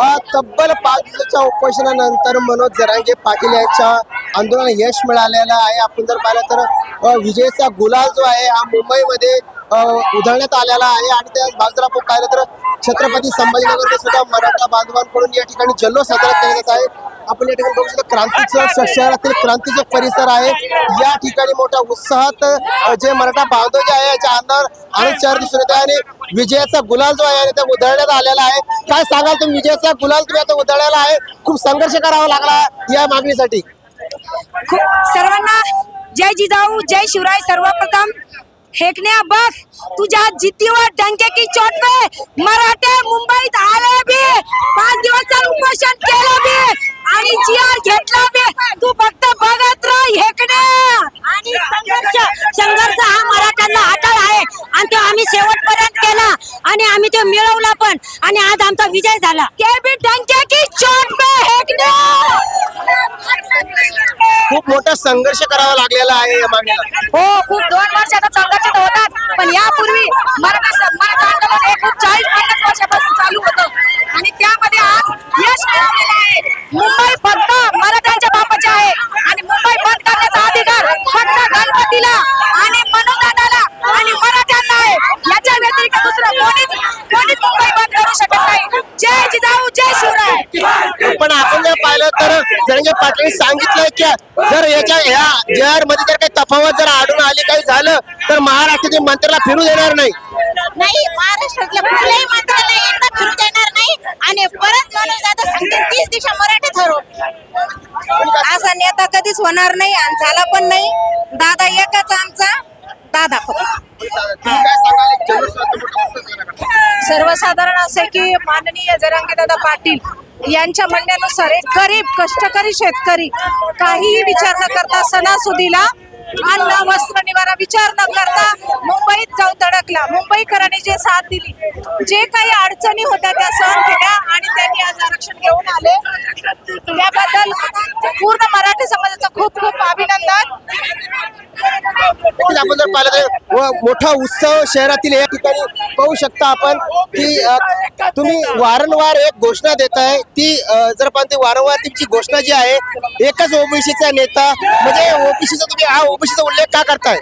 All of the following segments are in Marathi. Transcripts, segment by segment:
हा तब्बल पाच दिवसाच्या उपोषणानंतर मनोज जरांगे पाटील यांच्या आंदोलनाला यश मिळालेलं आहे. आपण जर पाहिलं तर विजयचा गुलाल जो आहे हा मुंबईमध्ये उधळण्यात आलेला आहे. आणि त्या बाजूला आपण पाहिलं तर छत्रपती संभाजीनगरमध्ये सुद्धा मराठा बांधवांकडून या ठिकाणी जल्लोष साजरा केला जात आहे. आपण या ठिकाणी बघू शकतो शहरातील क्रांतीचं परिसर आहे. या ठिकाणी मोठ्या उत्साहात जे मराठा बांधव जे आहे याच्या अंदर आणि चार दिसून येत आहे आणि विजयाचा गुलाल जो आहे त्या उधळण्यात आलेला आहे. काय सांगाल तुम्ही? विजयाचा गुलाल तुम्ही आता उधळलेला आहे. खूप संघर्ष करावा लागला या मागणीसाठी. खूप सर्वांना जय जिजाऊ जय शिवराय सर्वप्रथम. फेकण्या बघ. तुझ्या जितीवर डंके की चोट पे मराठे मुंबई आणि आम्ही तो मिळवला पण. आणि आज आमचा विजय झाला. के बी डंके की चोट पे हेकण्या खूप मोठा संघर्ष करावा लागलेला आहे या मागणीला. हो खूप दोन वर्ष आता संघर्षित होतात. पण यापूर्वी मराठा स- मराठा आंदोलन हे खूप चाळीस पन्नास वर्षापासून चालू होतं. आणि त्यामध्ये आज यश मिळवलेलं कोणीच मुंबई बंद करू शकत नाही जय जिजाऊ जय शिवराय पण आपण जर पाहिलं तर जरंगे पाटील सांगितलं की जर याच्या या जे मध्ये जर काही तफावत जर आढळून आली काही झालं तर महाराष्ट्रातील मंत्र्याला फिरू देणार नाही. नाही महाराष्ट्रातल्या कुठल्याही मंत्र्याला एकदा फिरू देणार नाही. आणि परत माणूस आता सांगतील तीस दिशा मराठीच हरव असा नेता कधीच होणार नाही आणि झाला पण नाही. दादा एकच आमचा. दादा फक्त. सर्वसाधारण असे की माननीय जरांगे दादा पाटील यांच्या म्हणण्यानुसार एक गरीब कष्टकरी शेतकरी काहीही विचार न करता सणासुदीला अन्न वस्त्र निवारा विचार न करता मुंबईत जाऊन धडकला. मुंबईकरांनी जे साथ दिली जे काही अडचणी होत्या त्या सहन केल्या आणि त्यांनी आज आरक्षण घेऊन आले. त्याबद्दल पूर्ण मराठी समाजाचं खूप खूप अभिनंदन. आपण जर पाहिलं तर व मोठा उत्सव शहरातील या ठिकाणी पाहू शकता आपण की तुम्ही वारंवार एक घोषणा देताय. ती जर पण ती वारंवार तुमची घोषणा जी आहे एकच ओबीसीचा नेता म्हणजे ओबीसीचा तुम्ही हा ओबीसीचा उल्लेख का करताय?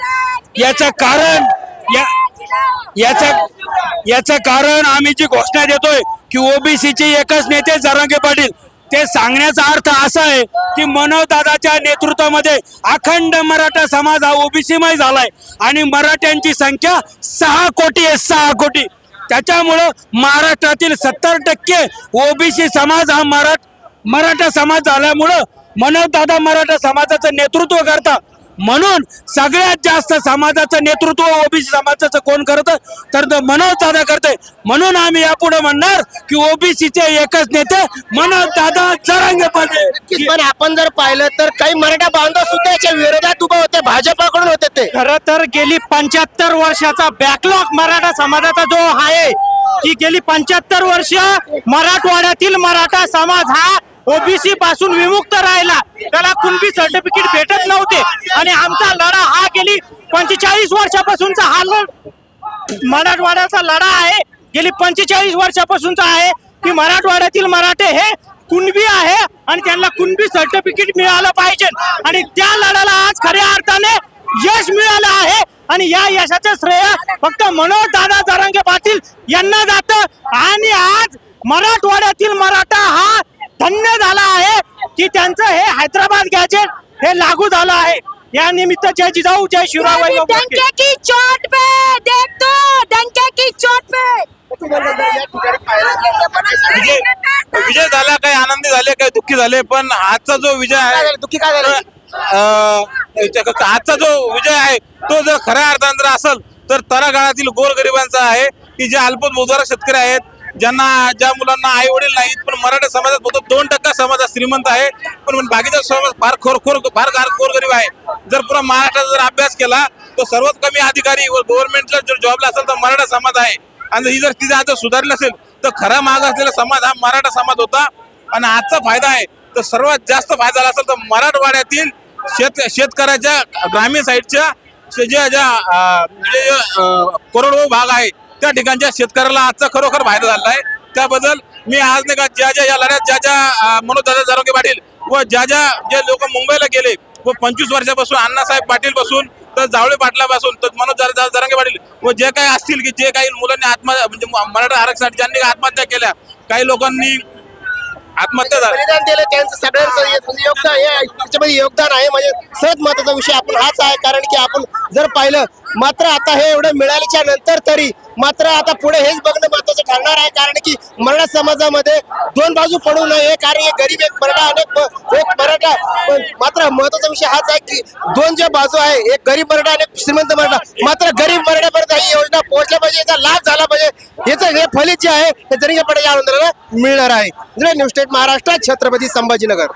याचं कारण या याचं याचं कारण आम्ही जी घोषणा देतोय की ओबीसीचे एकच नेते जरांगे पाटील. ते सांगण्याचा अर्थ असा आहे की मनोदादाच्या नेतृत्वामध्ये अखंड मराठा समाज हा ओबीसीमय झालाय आणि मराठ्यांची संख्या सहा कोटी आहे सहा कोटी. त्याच्यामुळं महाराष्ट्रातील सत्तर टक्के ओबीसी समाज हा मराठ मराठा समाज झाल्यामुळं मनोदादा मराठा समाजाचं नेतृत्व करता. म्हणून सगळ्यात जास्त समाजाचं नेतृत्व ओबीसी समाजाचं कोण करतं? तर तो मनोज दादा करते म्हणून आम्ही यापुढे म्हणणार की ओबीसीचे एकच नेते मनोज दादा जरांगे पाटील. पण आपण जर पाहिलं तर काही मराठा बांधव सुद्धा याच्या विरोधात उभे होते भाजपाकडून होते ते. खर तर गेली पंच्याहत्तर वर्षाचा बॅकलॉग मराठा समाजाचा जो आहे की गेली पंच्याहत्तर वर्ष मराठवाड्यातील मराठा समाज हा ओबीसी पासून विमुक्त राहिला. त्याला कुणबी सर्टिफिकेट भेटत नव्हते. आणि आमचा लढा हा गेली पंचेचाळीस वर्षापासूनचा हा लढ मराठवाड्याचा लढा आहे. गेली पंचेचाळीस वर्षापासूनचा आहे की मराठवाड्यातील मराठे हे कुणबी आहे आणि त्यांना कुणबी सर्टिफिकेट मिळालं पाहिजे. आणि त्या लढ्याला आज खऱ्या अर्थाने यश मिळालं आहे. आणि या यशाचं श्रेय फक्त मनोज दादा जरांगे पाटील यांना जातं. आणि आज मराठवाड्यातील मराठा हा धन्य झाला आहे की त्यांचं हे हैदराबाद गॅजेट हे लागू झालं आहे. या निमित्त जय जिजाऊ जय की चोट पे देख तो डंके की चोट पे. विजय विजय झाला काही आनंदी झाले काही दुःखी झाले पण आजचा जो विजय आहे? दुःखी काय झालं? अं, आजचा जो विजय आहे तो जर खऱ्या अर्थाने जर असेल तर तळागाळातील गोरगरिबांचा आहे की जे अल्पत उद्धारक शेतकरी आहेत ज्यांना ज्या मुलांना आई वडील नाहीत पण मराठा समाजात फक्त दोन टक्का समाज श्रीमंत आहे. पण बाकीचा समाज फार खोरखोर फार खोर गरीब आहे. जर पुरा महाराष्ट्राचा जर अभ्यास केला तर सर्वात कमी अधिकारी व गव्हर्नमेंटला जर जॉबला असेल तर मराठा समाज आहे. आणि ही जर तिचा आज जर सुधारली असेल तर खरा माग असलेला समाज हा मराठा समाज होता. आणि आजचा फायदा आहे तर सर्वात जास्त फायदा झाला असेल तर मराठवाड्यातील शेत शेतकऱ्याच्या ग्रामीण साईडच्या ज्या ज्या अं, भाग आहे त्या ठिकाणच्या शेतकऱ्याला आजचा खरोखर फायदा झाला आहे त्याबद्दल मी आज नाही का ज्या ज्या या लढ्यात ज्या ज्या अं, जारोगे पाटील व ज्या ज्या जे लोक मुंबईला गेले व पंचवीस वर्षापासून अण्णासाहेब पाटील पासून तर जावळे पाटलापासून तर मनोज दादा पाटील व जे काही असतील की जे काही मुलांनी आत्महत्या म्हणजे मराठा आरक्षणासाठी ज्यांनी आत्महत्या केल्या काही लोकांनी आत्महत्या झाल्या बलिदान दिलं त्यांचं सगळ्यांचं हे म्हणजे योगदान हे योगदान आहे म्हणजे सर्वात महत्त्वाचा विषय आपण हाच आहे कारण की आपण जर पाहिलं मात्र आता हे एवढं मिळाल्याच्या नंतर तरी मात्र आता पुढे हेच बघणं महत्वाचं ठरणार आहे कारण की मराठा समाजामध्ये दोन बाजू पडू नये. कारण हे गरीब एक मराठा अनेक एक मराठा. पण मात्र महत्त्वाचा विषय हाच आहे की दोन जे बाजू आहे एक गरीब मराठा आणि एक श्रीमंत मराठा. मात्र गरीब मराठ्यापर्यंत ही योजना पोहोचल्या पाहिजे याचा लाभ झाला पाहिजे. याचं हे फलित जे आहे हे जरी पटेल या आंदोलनाला मिळणार आहे. न्यूज स्टेट महाराष्ट्रात छत्रपती संभाजीनगर.